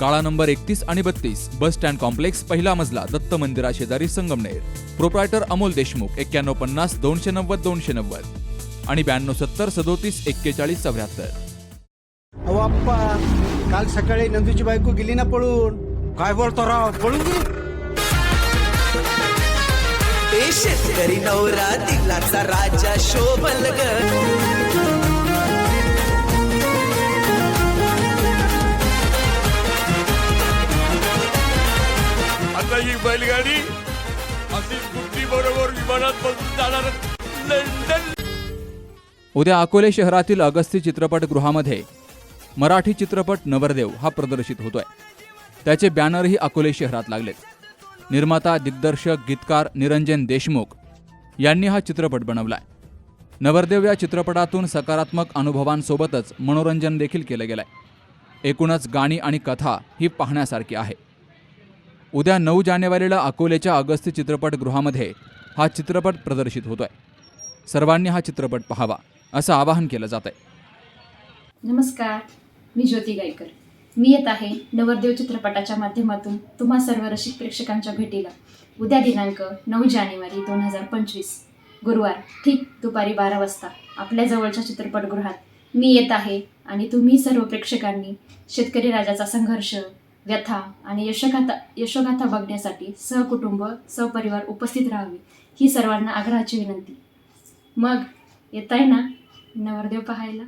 काळा नंबर एकतीस आणि बत्तीस बस स्टँड कॉम्प्लेक्स पहिला मजला दत्त मंदिरा शेजारी संगमनेर. प्रोप्रायटर अमोल देशमुख एक्क्याण्णव पन्नास दोनशे नव्वद दोनशे नव्वद. आणि ब्याण्णव सत्तर सदोतीस एक्केचाळीस चौऱ्याहत्तर. अहो आप्पा काल सकाळी नंदूची बायको गेली ना पळून. काय बोलतो राव पळून गेली? शेतकरी नवरा दिलाचा राजा शोभल ग. बसून जाणार लंडन उद्या अकोले शहरातील अगस्ती चित्रपटगृहामध्ये मराठी चित्रपट नवरदेव हा प्रदर्शित होतोय. त्याचे बॅनरही अकोले शहरात लागलेत. निर्माता दिग्दर्शक गीतकार निरंजन देशमुख यांनी हा चित्रपट बनवलाय. नवरदेव या चित्रपटातून सकारात्मक अनुभवांसोबतच मनोरंजन देखील केलं गेलंय. एकूणच गाणी आणि कथा ही पाहण्यासारखी आहे. उद्या नऊ जानेवारीला अकोलेच्या अगस्ती चित्रपटगृहामध्ये हा चित्रपट प्रदर्शित होतोय. सर्वांनी हा चित्रपट पाहावा असं आवाहन केलं जात आहे नमस्कार मी ज्योती गायकर. मी येत आहे नवरदेव चित्रपटाच्या माध्यमातून तुम्हा सर्व रसिक प्रेक्षकांच्या भेटीला. उद्या दिनांक नऊ जानेवारी दोन हजार पंचवीस गुरुवार ठीक दुपारी बारा वाजता आपल्या जवळच्या चित्रपटगृहात. मी येत आहे आणि तुम्ही सर्व प्रेक्षकांनी शेतकरी राजाचा संघर्ष व्यथा आणि यशगाथा यशोगाथा बघण्यासाठी सहकुटुंब सहपरिवार उपस्थित राहावे ही सर्वांना आग्रहाची विनंती. मग येत आहे ना नवरदेव पाहायला?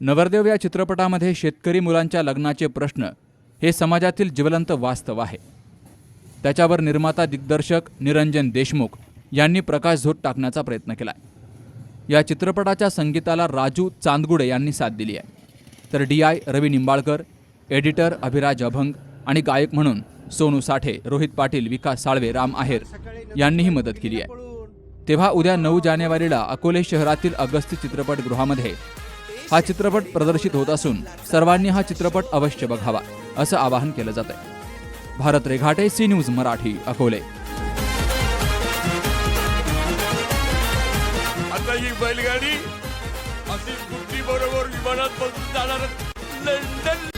नवरदेव या चित्रपटामध्ये शेतकरी मुलांच्या लग्नाचे प्रश्न हे समाजातील ज्वलंत वास्तव आहे. त्याच्यावर निर्माता दिग्दर्शक निरंजन देशमुख यांनी प्रकाश झोत टाकण्याचा प्रयत्न केलाय. या चित्रपटाच्या संगीताला राजू चांदगुडे यांनी साथ दिली आहे. तर D I Ravi Nimbalkar editor Abhiraj Abhang आणि गायक म्हणून सोनू साठे रोहित पाटील विकास साळवे राम आहेर यांनीही मदत केली आहे. तेव्हा उद्या नऊ जानेवारीला अकोले शहरातील अगस्ती चित्रपटगृहामध्ये हा चित्रपट प्रदर्शित होत असून सर्वांनी हा चित्रपट अवश्य बघावा असं आवाहन केलं जात आहे भारत रेघाटे सी न्यूज मराठी अकोले. आता ही बैलगाडी अशी बरोबर विमानात बसून जाणार लंडन!